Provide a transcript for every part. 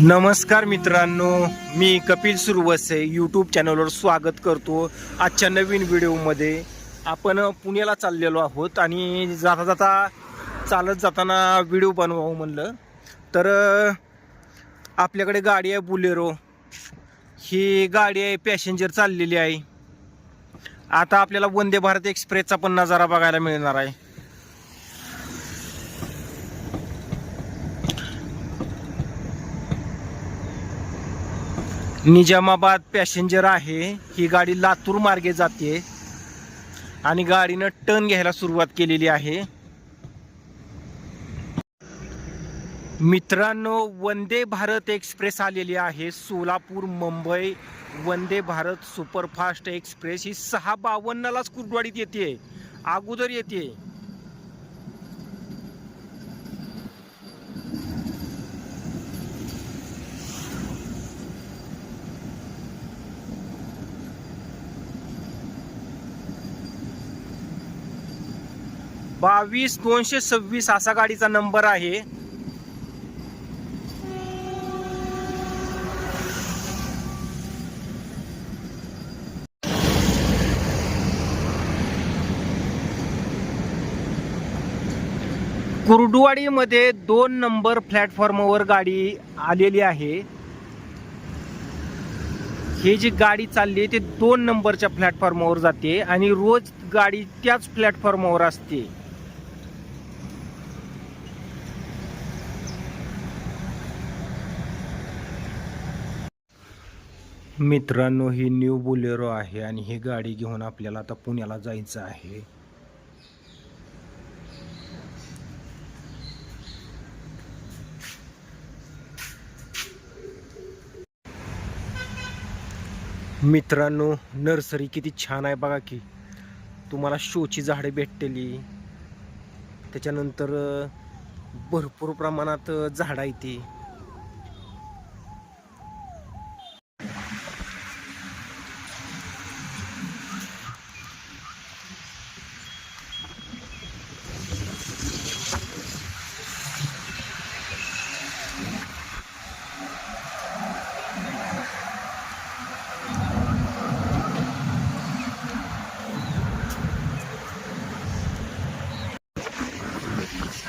नमस्कार मित्रांनो मी कपिल सुरवसे यूट्यूब चॅनलवर स्वागत करतो. आजच्या नवीन व्हिडिओमध्ये आपण पुण्याला चाललेलो आहोत आणि जाता जाता चालत जाताना व्हिडिओ बनवावं म्हणलं. तर आपल्याकडे गाडी आहे बुलेरो. ही गाडी आहे पॅसेंजर चाललेली आहे. आता आपल्याला वंदे भारत एक्सप्रेसचा पण नजारा बघायला मिळणार आहे. निजामाबाद पॅसेंजर आहे. ही गाडी लातूर मार्गे जाते. आणि गाडीनं टर्न घ्यायला सुरुवात केलेली आहे. मित्रांनो वंदे भारत एक्सप्रेस आलेली आहे. Solapur Mumbai Vande Bharat superfast express. ही सहा बावन्नलाच कुर्डवाडीत येते. अगोदर येते. बावीस दोनशे सव्वीस असा गाडीचा नंबर आहे. कुर्डुवाडीमध्ये दोन नंबर प्लॅटफॉर्मवर गाडी आलेली आहे. ही जी गाडी चालली आहे ते दोन नंबरच्या प्लॅटफॉर्मवर जाते आणि रोज गाडी त्याच प्लॅटफॉर्मवर असते. मित्रांनो ही न्यू बुलेरो आहे आणि ही गाडी घेऊन आपल्याला आता पुण्याला जायचं आहे. मित्रांनो नर्सरी किती छान आहे बघा की. तुम्हाला शोची झाडे भेटलेली. त्याच्यानंतर भरपूर प्रमाणात झाडं आहे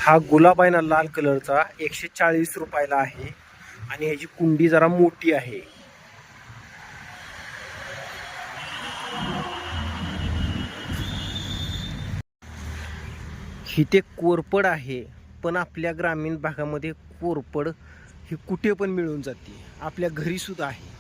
हा गुलाब आहे ना लाल कलरचा एकशे चाळीस रुपयाला आहे. आणि ह्याची कुंडी जरा मोठी आहे. इथे कोरपड आहे पण आपल्या ग्रामीण भागामध्ये कोरपड ही कुठे पण मिळून जाते. आपल्या घरी सुद्धा आहे.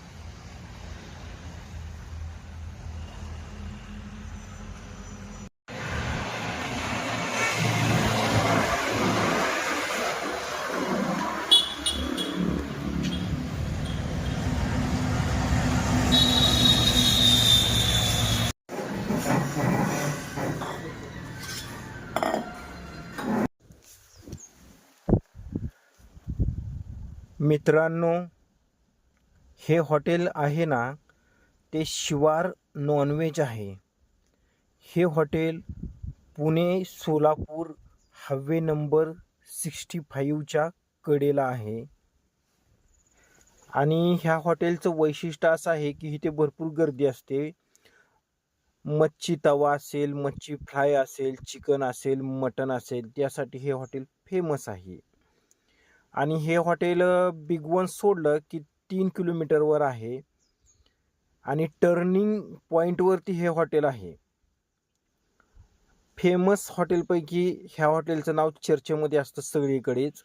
मित्रांनो हे हॉटेल आहे ना ते शिवार नॉनव्हेज आहे. हे हॉटेल पुणे सोलापूर हवे नंबर सिक्स्टी फाईव्हच्या कडेला आहे. आणि ह्या हॉटेलचं वैशिष्ट्य असं आहे की इथे भरपूर गर्दी असते. मच्छी तवा असेल मच्छी फ्राय असेल चिकन असेल मटन असेल त्यासाठी हे हॉटेल फेमस आहे. आणि हे हॉटेल बिग वन सोडलं की तीन किलोमीटरवर आहे. आणि टर्निंग पॉईंटवरती हे हॉटेल आहे. फेमस हॉटेलपैकी ह्या हॉटेलचं नाव चर्चेमध्ये असतं सगळीकडेच.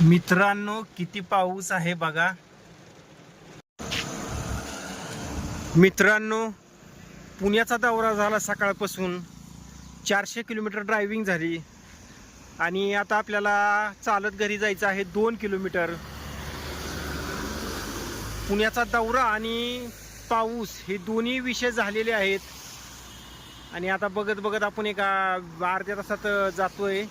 मित्रांनो किती पाऊस आहे बघा. मित्रांनो पुण्याचा दौरा झाला सकाळपासून. चारशे किलोमीटर ड्रायव्हिंग झाली. आणि आता आपल्याला चालत घरी जायचं आहे दोन किलोमीटर. पुण्याचा दौरा आणि पाऊस हे दोन्ही विषय झालेले आहेत. आणि आता बघत बघत आपण एका अर्ध्या तासात जातोय.